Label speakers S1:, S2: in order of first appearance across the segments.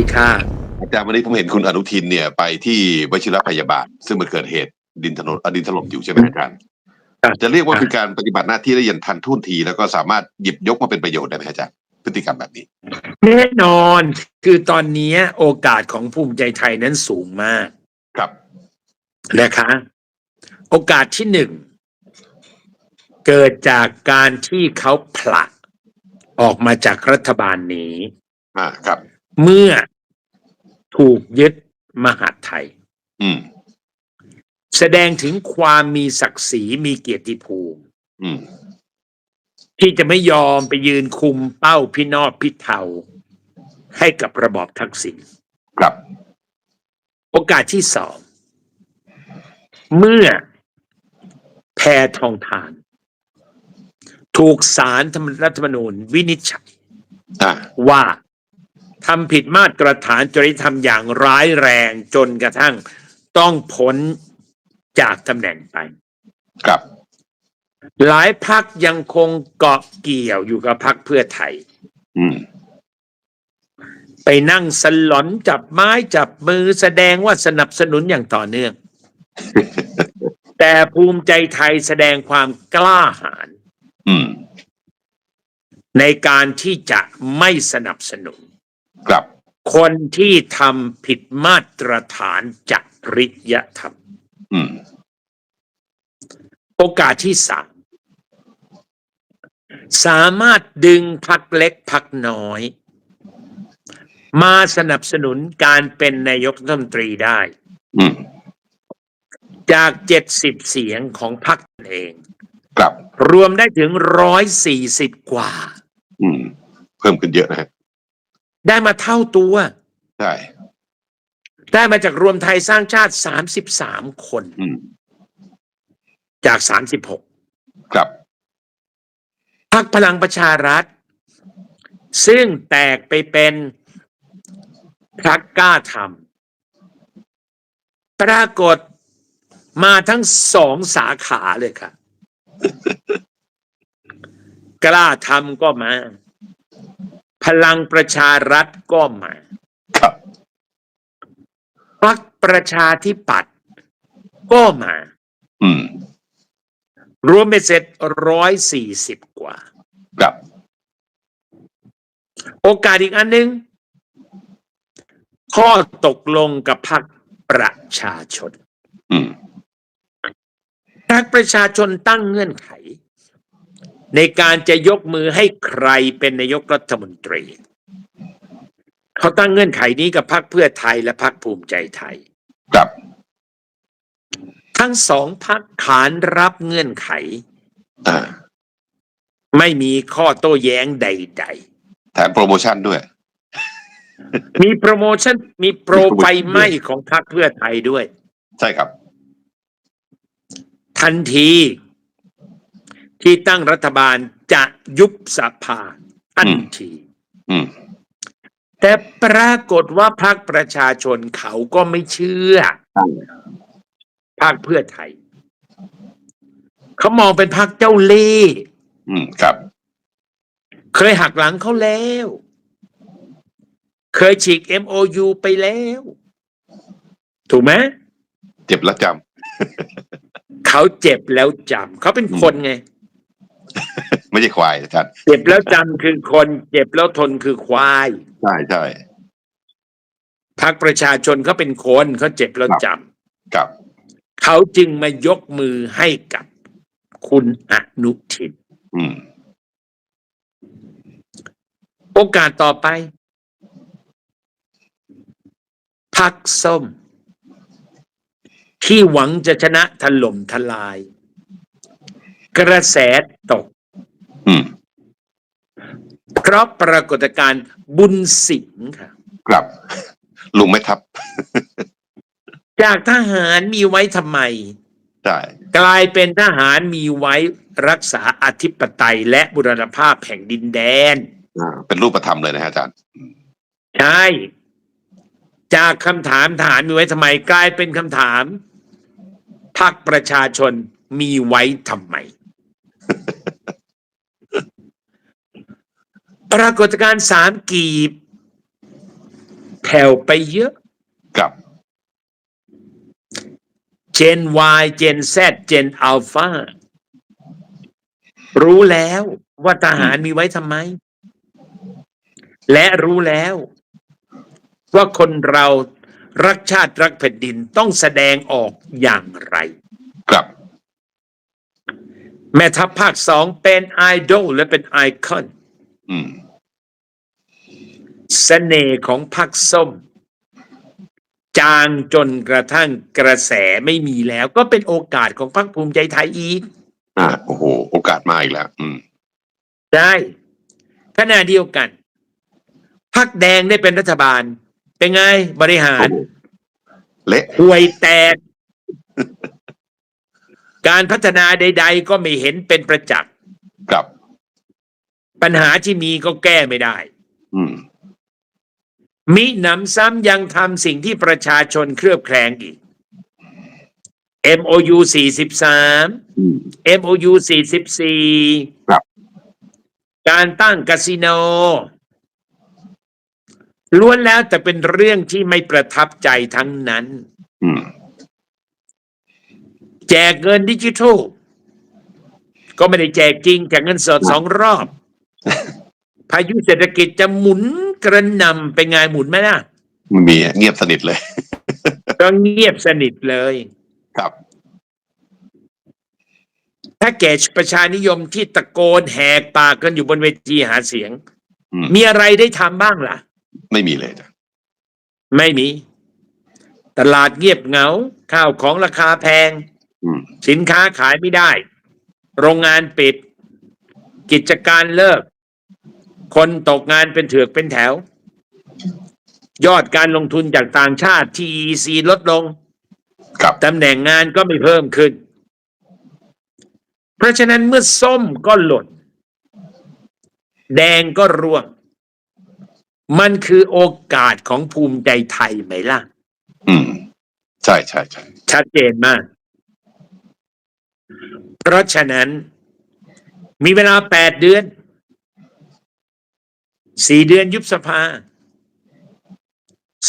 S1: ดีค่ะ
S2: อาจารย์วันนี้ผมเห็นคุณอนุทินเนี่ยไปที่วชิรพยาบาล ซึ่งมันเกิดเหตุดินถนนเอ่อดินถล่มอยู่ใช่ไหมอาจารย์
S1: ครับ
S2: จะเรียกว่าเป็นการปฏิบัติหน้าที่ได้อย่างทันท่วงที แล้วก็สามารถหยิบยกมาเป็นประโยชน์ได้ไหมอาจารย์พฤติกรรมแบบนี้
S1: แน่นอนคือตอนนี้โอกาสของภูมิใจไทยนั้นสูงมาก
S2: ครับ
S1: นะคะ โอกาสที่หนึ่งเกิดจากการที่เขาผลักออกมาจากรัฐบาลนี้
S2: อ่าครับ
S1: เมื่อถูกยึดมหาดไทย
S2: อืม
S1: แสดงถึงความมีศักดิ์ศรีมีเกียรติภูมิ
S2: อืม
S1: ที่จะไม่ยอมไปยืนคุมเป้าพินอบพิเทาให้กับระบอบทักษิณ
S2: ครับ
S1: โอกาสที่สอง เมื่อแพทองทาน ถูกสารรัฐธรรมนูญวินิจฉัย
S2: อ่า
S1: ว่า ทำผิดมาตรฐานจริยธรรมอย่างร้ายแรงจนกระทั่งต้องพ้นจากตำแหน่งไป
S2: ครับ
S1: หลายพักยังคงเกาะเกี่ยวอยู่กับพักเพื่อไทย
S2: อืม
S1: ไปนั่งสลอนจับไม้จับมือแสดงว่าสนับสนุนอย่างต่อเนื่อง แต่ภูมิใจไทยแสดงความกล้าหาญ
S2: อืม
S1: ในการที่จะไม่สนับสนุน
S2: ครับ
S1: คนที่ทำผิดมาตรฐานจริยธรรม
S2: อืม
S1: โอกาสที่สาม สามารถดึงพักเล็กพักน้อย มาสนับสนุนการเป็นนายกรัฐมนตรีได้
S2: อืม
S1: จากเจ็ดสิบเสียงของพรรคตนเอง
S2: ครับ
S1: รวมได้ถึงร้อยสี่สิบกว่า
S2: อืม เพิ่มขึ้นเยอะนะฮะ
S1: ได้มาเท่าตัว
S2: ใช่
S1: ได้มาจากรวมไทยสร้างชาติสามสิบสามคน
S2: อืม
S1: จากสามสิบหก
S2: ครับ
S1: พรรคพลังประชารัฐ ซึ่งแตกไปเป็นพรรคกล้าทำปรากฏมาทั้งสองสาขาเลยค่ะ กล้าทำก็มา พลังประชารัฐก็มา
S2: ครับ
S1: พรรคประชาธิปัตย์ก็มา
S2: อืม
S1: รวมไปเสร็จร้อยสี่สิบกว่า
S2: ครับ
S1: โอกาสอีกอันหนึ่งข้อตกลงกับพรรคประชาชน
S2: อืม
S1: พรรคประชาชนตั้งเงื่อนไข ในการจะยกมือให้ใครเป็นนายกรัฐมนตรี เขาตั้งเงื่อนไขนี้กับพรรคเพื่อไทยและพรรคภูมิใจไทย
S2: ครับ
S1: ทั้งสองพรรคขานรับเงื่อนไข
S2: อ่า
S1: ไม่มีข้อโต้แย้งใด
S2: แถมโปรโมชั่นด้วย
S1: ๆมีโปรโมชั่นมีโปรไฟไหม้ของพรรคเพื่อไทยด้วย
S2: ใช่ครับ
S1: ทันที ที่ตั้งรัฐบาลจะยุบสภาทันที
S2: อืม
S1: แต่ปรากฏว่าพรรคประชาชนเขาก็ไม่เชื่อพรรคเพื่อไทย เขามองเป็นพรรคเจ้าเล่ห์
S2: อืมครับ
S1: เคยหักหลังเขาแล้ว เคยฉีก MOU ไปแล้ว ถูกไหม
S2: เจ็บแล้วจ
S1: เขาเจ็บแล้วจำเขาเป็นคนไงำ
S2: ไม่ใช่ควายอาจารย์
S1: เจ็บแล้วจำคือคนเจ็บแล้วทนคือควาย
S2: ใช่ใช่
S1: พรรคประชาชนเขาเป็นคนเขาเจ็บแล้วจำ
S2: ครับ
S1: เขาจึงมายกมือให้กับคุณอนุทิน
S2: อืม
S1: โอกาสต่อไป พักส้ม ที่หวังจะชนะถล่มทลาย กระแสตก
S2: อืม
S1: เพราะปรากฏการณ์บุญสิงห์ค่ะ
S2: ครับ ลุงไม่ทับ
S1: จากทหารมีไว้ทำไม
S2: ใช่
S1: กลายเป็นทหารมีไว้รักษาอธิปไตยและบุรณภาพแห่งดินแดน
S2: อ่าเป็นรูปธรรมเลยนะฮะอาจารย์
S1: ใช่ จากคำถามทหารมีไว้ทำไม กลายเป็นคำถามพรรคประชาชนมีไว้ทำไม ปรากฏการณ์สามกีบแพแผ่วไปเยอะ
S2: กับ
S1: เจน Y เจน Z เจนอัลฟารู้แล้วว่าทหารมีไว้ทำไม และรู้แล้ว ว่าคนเรารักชาติรักแผ่นดินต้องแสดงออกอย่างไร
S2: กับ
S1: แม่ทัพภาคสองเป็นไอดอลและเป็นไอคอน
S2: อืม
S1: เสน่ห์ของพรรคส้ม จางจนกระทั่งกระแสไม่มีแล้ว ก็เป็นโอกาสของพรรคภูมิใจไทยอีก
S2: อ่าโอ้โห โอกาสมาอีกแล้ว อืม
S1: ได้ขณะเดียวกันพักแดงได้เป็นรัฐบาล เป็นไงบริหาร
S2: โอ้โหเละ
S1: ห่วยแตก การพัฒนาใด ๆ ก็ไม่เห็นเป็นประจักษ์
S2: กับ
S1: ปัญหาที่มีก็แก้ไม่ได้
S2: อืม
S1: มิหนำซ้ำยังทำสิ่งที่ประชาชนเครือบแคลงอีก MOU 43
S2: อืม
S1: MOU 44
S2: ครับ
S1: การตั้งคาสิโนล้วนแล้วแต่เป็นเรื่องที่ไม่ประทับใจทั้งนั้น
S2: อืม
S1: แจกเงินดิจิทัล ก็ไม่ได้แจกจริงแจกเงินสดสองรอบ พายุเศรษฐกิจจะหมุนกระหนำเป็นไงหมุนไหมล่ะ
S2: ไม่มีเงียบสนิทเลย
S1: ก็เงียบสนิทเลย
S2: ครับ
S1: ถ้าแกประชานิยมที่ตะโกนแหกปากกันอยู่บนเวทีหาเสียง
S2: อืม
S1: มีอะไรได้ทำบ้างล่ะ
S2: ไม่มีเลยจ้ะ
S1: ไม่มี ตลาดเงียบเหงา ข้าวของราคาแพง
S2: อืม
S1: สินค้าขายไม่ได้ โรงงานปิด กิจการเลิก คนตกงานเป็นเถือกเป็นแถว ยอดการลงทุนจากต่างชาติที่ EC ลดลง
S2: กับ
S1: ตำแหน่งงานก็ไม่เพิ่มขึ้น เพราะฉะนั้นเมื่อส้มก็หล่นแดงก็ร่วง มันคือโอกาสของภูมิใจไทยไหมล่ะ
S2: อืม ใช่ใช่ใช่
S1: ชัดเจนมาก เพราะฉะนั้น มีเวลาแปดเดือน สี่เดือนยุบสภา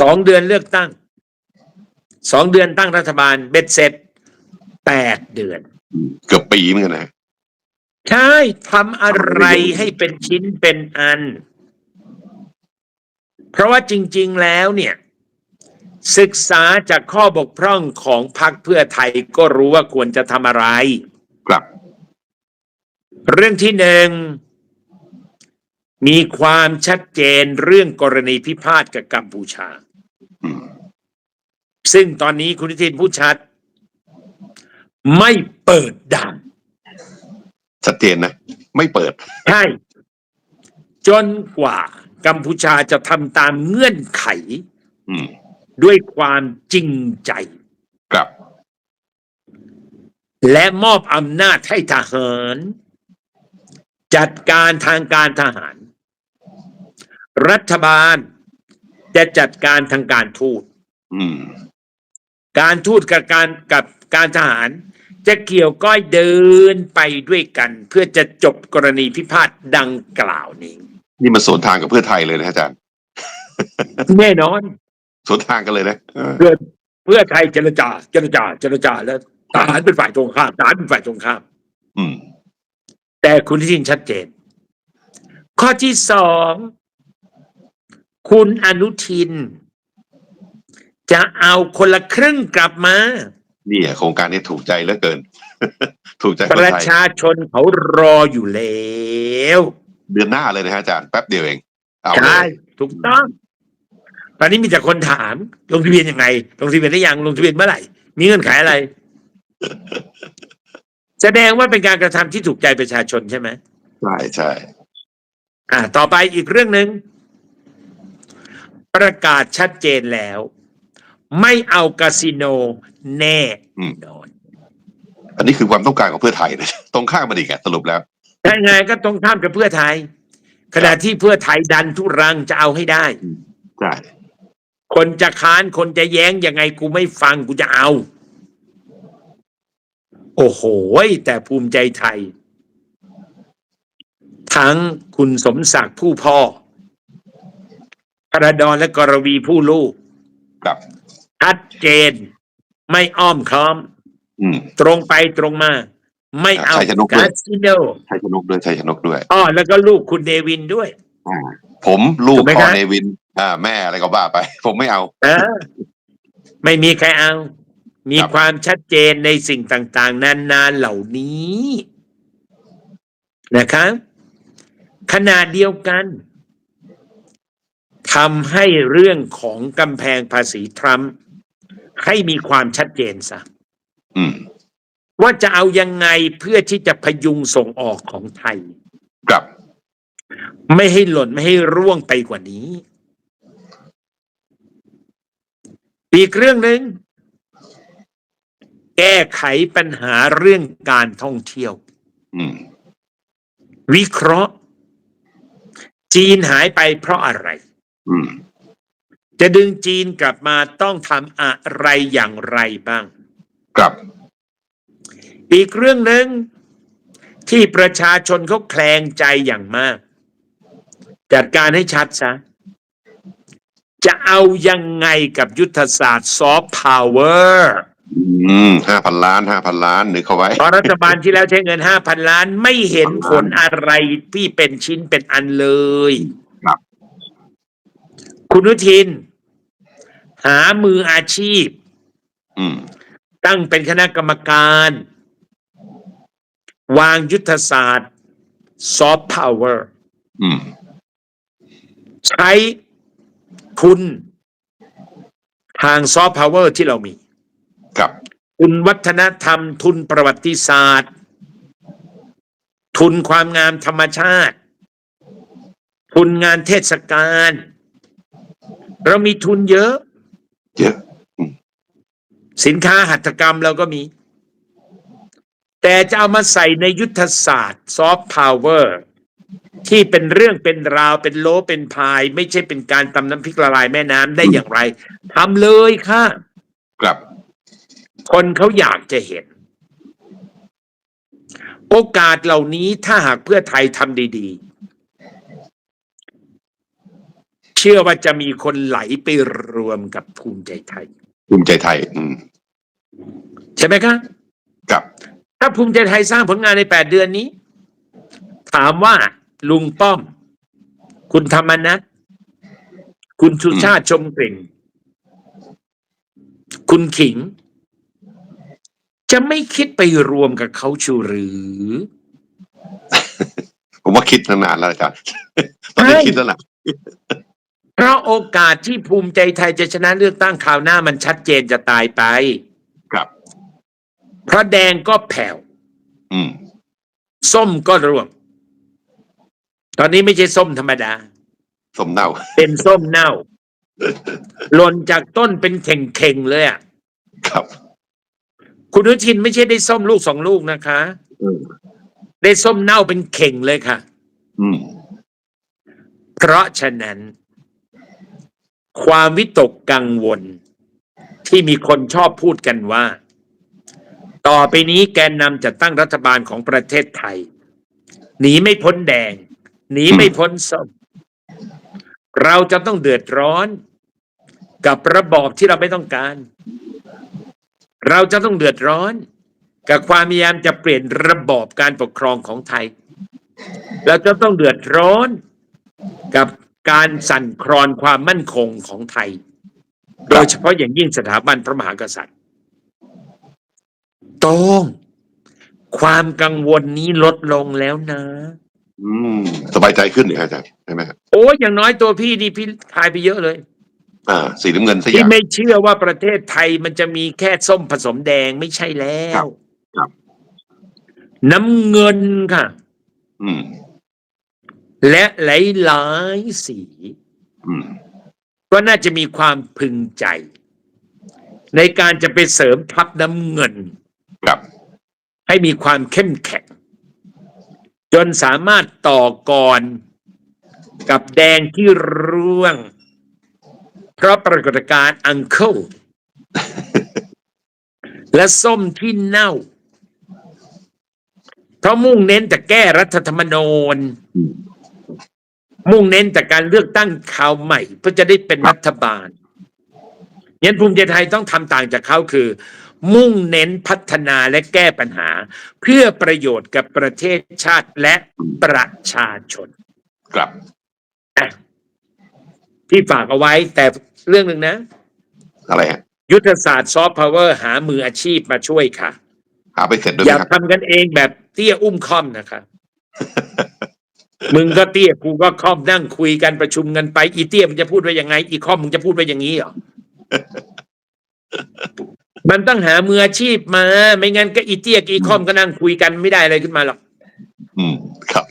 S1: สองเดือนเลือกตั้งสองเดือนตั้งรัฐบาลเบ็ดเสร็จแปดเดือน
S2: อืมเกือบปีเหมือนกันนะ
S1: ใช่ทำอะไรให้เป็นชิ้นเป็นอัน เพราะว่าจริง ๆแล้วเนี่ย ศึกษาจากข้อบกพร่องของพรรคเพื่อไทยก็รู้ว่าควรจะทำอะไร
S2: ครับ
S1: เรื่องที่หนึ่ง มีความชัดเจนเรื่องกรณีพิพาทกับกัมพูชา
S2: อืม
S1: ซึ่งตอนนี้คุณทิตินพูดชัด ไม่เปิดด่าน
S2: ชัดเจนนะ ไม่เปิด
S1: ใช่ จนกว่ากัมพูชาจะทำตามเงื่อนไข
S2: อืม
S1: ด้วยความจริงใจ
S2: ครับ
S1: และมอบอำนาจให้ทหาร จัดการทางการทหาร รัฐบาลจะจัดการทางการทูต
S2: อืม
S1: การทูตกับการกับการทหาร จะเกี่ยวก้อยเดินไปด้วยกัน เพื่อจะจบกรณีพิพาทดังกล่าวนี้
S2: นี่มันสวนทางกับเพื่อไทยเลยนะอาจารย์
S1: แน่นอน
S2: สวนทางกันเลยนะเออ
S1: เพื่อเพื่อไทยเจรจา เจรจา เจรจา แล้วทหารเป็นฝ่ายตรงข้ามทหารเป็นฝ่ายตรงข้าม
S2: อืม
S1: แต่คุณทิทินชัดเจน ข้อที่สอง คุณอนุทิน จะเอาคนละครึ่งกลับมา
S2: นี่อะโครงการนี้ถูกใจเหลือเกิน ถูกใจ
S1: ป
S2: คน
S1: ระ
S2: ไทย
S1: ชาชนเขารออยู่แล้ว
S2: เดือนหน้าเลยนะฮะอาจารย์แป๊บเดียวเองเอาเล
S1: ใช่
S2: ย
S1: ถูกต้อง ตอนนี้มีแต่คนถามลงทะเบียนยังไงลงทะเบียนได้ยังลงทะเบียนเมื่อไหร่ มีเงื่อนไขอะไร แสดงว่าเป็นการกระทำที่ถูกใจประชาชนใช่ไหม
S2: ใช่ใช่
S1: อ่า ต่อไปอีกเรื่องหนึ่ง ประกาศชัดเจนแล้ว ไม่เอาคาสิโนแน่นอน
S2: อันนี้คือความต้องการของเพื่อไทยนะตรงข้ามมันอีกอะสรุปแล้ว
S1: ถ้าไงก็ตรงข้ามกับเพื่อไทย ขณะที่เพื่อไทยดันทุรังจะเอาให้ได้
S2: ใช่
S1: คนจะค้านคนจะแย้งยังไงกูไม่ฟังกูจะเอา โอ้โหแต่ภูมิใจไทย ทั้งคุณสมศักดิ์ผู้พ่อ ระดอนและกรวีผู้ลูก
S2: ครับ
S1: ชัดเจน ไม่อ้อมค้อม
S2: อืม
S1: ตรงไปตรงมา ไม่เอา
S2: ชัยชนกด้วย
S1: กาซิโน
S2: ชัยชนกด้วยชัยชนกด้วย
S1: อ้อแล้วก็ลูกคุณเดวินด้วย
S2: อ่าผมลูก
S1: ถูกไหม
S2: พ่อ
S1: ครับ
S2: เนวิน อ่า แม่อะไรก็บ้าไป ผมไม่เอา
S1: เออไม่มีใครเอา มี
S2: ครับ
S1: ความชัดเจนในสิ่งต่าง ๆ นานาเหล่านี้นะครับขนาดเดียวกัน ทำให้เรื่องของกำแพงภาษีทรัมป์ให้มีความชัดเจนซะ
S2: อืม
S1: ว่าจะเอายังไงเพื่อที่จะพยุงส่งออกของไทย
S2: ครับ
S1: ไม่ให้หล่นไม่ให้ร่วงไปกว่านี้ อีกเรื่องหนึ่งแก้ไขปัญหาเรื่องการท่องเที่ยว
S2: อืม
S1: วิเคราะห์ จีนหายไปเพราะอะไร
S2: อืม
S1: จะดึงจีนกลับมาต้องทำอะไรอย่างไรบ้าง
S2: ครับ
S1: อีกเรื่องหนึ่งที่ประชาชนเขาแคลงใจอย่างมาก จัดการให้ชัดซะจะเอายังไงกับยุทธศาสตร์ซอฟต์พาวเวอร์
S2: อืมห้าพันล้านห้าพันล้านนึกเขาไว้
S1: เพราะรัฐบาลที่แล้วใช้เงินห้าพันล้านไม่เห็นผลอะไรที่เป็นชิ้นเป็นอันเลย
S2: ครับ
S1: คุณอนุทิน หามืออาชีพ
S2: อืม
S1: ตั้งเป็นคณะกรรมการ วางยุทธศาสตร์ซอฟต์พาวเวอร์
S2: อืม
S1: ใช้ทุนทางซอฟต์พาวเวอร์ที่เรามี
S2: ครับ
S1: ทุนวัฒนธรรม ทุนประวัติศาสตร์ ทุนความงามธรรมชาติ ทุนงานเทศกาล เรามีทุนเยอะ
S2: เยอะ
S1: สินค้าหัตถกรรมเราก็มี แต่จะเอามาใส่ในยุทธศาสตร์ซอฟต์พาวเวอร์ที่เป็นเรื่องเป็นราวเป็นโลเป็นพาย ไม่ใช่เป็นการตำน้ำพริกละลายแม่น้ำได้อย่างไรทำเลยค่ะ
S2: ครับ
S1: คนเขาอยากจะเห็น โอกาสเหล่านี้ถ้าหากเพื่อไทยทำดี ๆ เชื่อว่าจะมีคนไหลไปรวมกับภูมิใจไทย
S2: ภูมิใจไทย อืม
S1: ใช่ไหมคะ
S2: ครับ
S1: ถ้าภูมิใจไทยสร้างผลงานในแปดเดือนนี้ ถามว่าลุงป้อม คุณธรรมนัทคุณสุชาติชมกลิ่น คุณขิง จะไม่คิดไปรวมกับเขาชูหรือ
S2: ผมว่าคิดตั้งนานแล้วอาจารย์ตอนนี้
S1: ใช่
S2: คิดแล้วนะ
S1: เพราะโอกาสที่ภูมิใจไทยจะชนะเลือกตั้งคราวหน้ามันชัดเจนจะตายไป
S2: ครับ
S1: เพราะแดงก็แผ่ว
S2: อืม
S1: ส้มก็ร่วง ตอนนี้ไม่ใช่ส้มธรรมดา
S2: สมเน่า
S1: เป็นส้มเน่าหล่นจากต้นเป็นเข่งๆเลยอะ
S2: ครับ
S1: คุณอนุทินไม่ใช่ได้ส้มลูกสองลูกนะคะ
S2: อืม
S1: ได้ส้มเน่าเป็นเข่งเลยค่ะ
S2: อืม
S1: เพราะฉะนั้น ความวิตกกังวล ที่มีคนชอบพูดกันว่า ต่อไปนี้แกนนำจะตั้งรัฐบาลของประเทศไทย หนีไม่พ้นแดง หนีไม่พ้นส้มเราจะต้องเดือดร้อน กับระบอบที่เราไม่ต้องการ เราจะต้องเดือดร้อน กับความพยายามจะเปลี่ยนระบอบการปกครองของไทย เราจะต้องเดือดร้อนกับ การสั่นคลอนความมั่นคงของไทย โดยเฉพาะอย่างยิ่งสถาบันพระมหากษัตริย์ ต้องความกังวลนี้ลดลงแล้วนะ
S2: อืมสบายใจขึ้นเนี่ยอาจารย์ใช่ไหมครับ
S1: โอ้ยอย่างน้อยตัวพี่นี่พี่ทายไปเยอะเลย
S2: อ่า สีน้ำเงินสักอ
S1: ที่
S2: ย่าง
S1: ไม่เชื่อว่าประเทศไทยมันจะมีแค่ส้มผสมแดงไม่ใช่แล้
S2: ครั
S1: ว
S2: บครับ
S1: น้ำเงินค่ะ
S2: อืม
S1: และหลายๆสี
S2: อืม
S1: ก็น่าจะมีความพึงใจ ในการจะไปเสริมทัพน้ำเงิน
S2: ครับ
S1: ให้มีความเข้มแข็ง จนสามารถต่อกรกับแดงที่ร่วง เพราะปรากฏการณ์อังเคิลและส้มที่เน่า เพราะมุ่งเน้นแต่แก้รัฐธรรมนูญ
S2: อื ม
S1: มุ่งเน้นแต่การเลือกตั้งคราวใหม่ เพื่อจะได้เป็นรัฐบาลงั้นภูมิใจไทยต้องทำต่างจากเขาคือ มุ่งเน้นพัฒนาและแก้ปัญหา เพื่อประโยชน์กับประเทศชาติและประชาชน
S2: ครับ
S1: ที่ฝากเอาไว้แต่เรื่องหนึ่งนะ
S2: อะไรฮะ
S1: ยุทธศาสตร์ซอฟต์พาวเวอร์หามืออาชีพมาช่วยค่ะ
S2: หาไปเสร็จด้วย
S1: อ
S2: ไหม
S1: ย่า
S2: ครับ
S1: ทำกันเองแบบเตี้ยอุ้มค่อมนะคะ มึงก็เตี้ยกูก็ค่อมนั่งคุยกันประชุมกันไป อีเตี้ยมึงจะพูดว่ายังไง อีค่อมมึงจะพูดว่าอย่างนี้เหรอมันต้องหามืออาชีพมา ไม่งั้นก็อีเตี้ยกับอีค่อมก็นั่งคุยกันไม่ได้อะไรขึ้นมาหรอก
S2: อืมครับ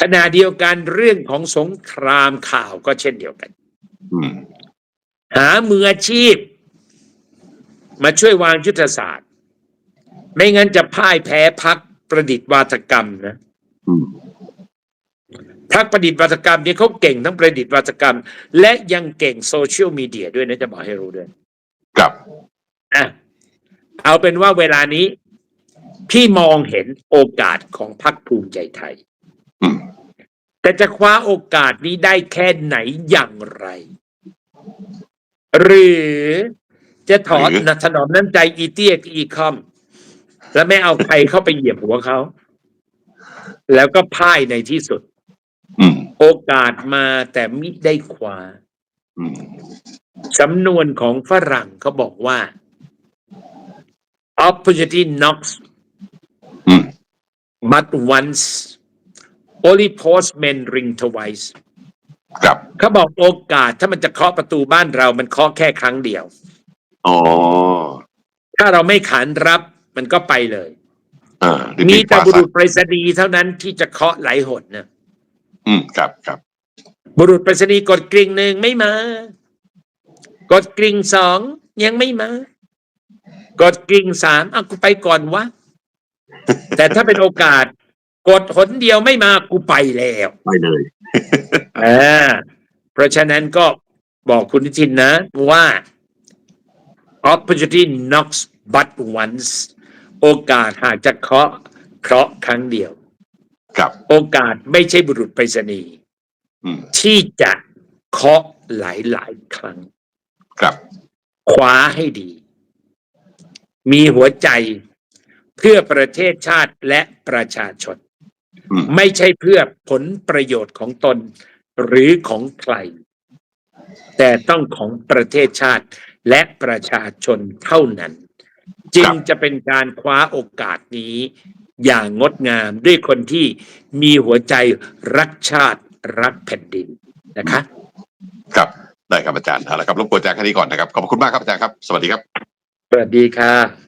S1: ขณะเดียวกันเรื่องของสงครามข่าวก็เช่นเดียวกัน
S2: อืม
S1: หามืออาชีพ มาช่วยวางยุทธศาสตร์ ไม่งั้นจะพ่ายแพ้พักประดิษฐ์วาทกรรมนะ
S2: อืม
S1: พักประดิษฐ์วาทกรรมเนี่ยเขาเก่งทั้งประดิษฐ์วาทกรรม และยังเก่งโซเชียลมีเดียด้วยนะจะบอกให้รู้ด้วย
S2: ครับ
S1: อะเอาเป็นว่าเวลานี้พี่มองเห็นโอกาสของพักภูมิใจไทย
S2: อืม
S1: แต่จะคว้าโอกาสนี้ได้แค่ไหนอย่างไร หรือจะถอนนะถนอมน้ำใจอีเตียกับอีคอม แล้วไม่เอาใครเข้าไปเหยียบหัวเขา แล้วก็พ่ายในที่สุด
S2: อืม
S1: โอกาสมาแต่มิได้คว้า
S2: อืม
S1: สำนวนของฝรั่งเขาบอกว่า opportunity knocks
S2: อืม
S1: but once only postmen ring twice
S2: ครับ
S1: เขาบอกโอกาสถ้ามันจะเคาะประตูบ้านเรา มันเคาะแค่ครั้งเดียว
S2: อ๋อ
S1: ถ้าเราไม่ขานรับมันก็ไปเลย
S2: อ่ารีบ
S1: มี
S2: ๆ
S1: แต่
S2: ฟ้า
S1: บุ
S2: ใส
S1: รุษไปรษณีย์เท่านั้นที่จะเคาะไหลหดนะ
S2: อืมครับครับ
S1: บุรุษไปรษณีย์กดกริ่งหนึ่งไม่มา กดกริ่งสองยังไม่มา กดกริ่งสามอะกูไปก่อนวะ แต่ถ้าเป็นโอกาส กดหนเดียวไม่มากูไปแล้ว
S2: ไปเลย
S1: อ่าเพราะฉะนั้นก็บอกคุณนิทินนะว่า opportunity knocks but once โอกาสหากจะเคาะเคราะห์ครั้งเดียว
S2: ครับ
S1: โอกาสไม่ใช่บุรุษไปรษณีย์
S2: อืม
S1: ที่จะเคาะหลายหลายๆครั้ง
S2: ครับ
S1: คว้าให้ดี มีหัวใจเพื่อประเทศชาติและประชาชน
S2: อืม
S1: ไม่ใช่เพื่อผลประโยชน์ของตนหรือของใคร แต่ต้องของประเทศชาติและประชาชนเท่านั้น จึงจะเป็นการคว้าโอกาสนี้ อย่างงดงามด้วยคนที่มีหัวใจรักชาติรักแผ่นดินนะคะ
S2: ครับได้ครับอาจารย์เอาละครับรบกวนอาจารย์แค่นี้ก่อนนะครับขอบคุณมากครับอาจารย์ครับ สวัสดีครับ
S1: สวัสดีค่ะ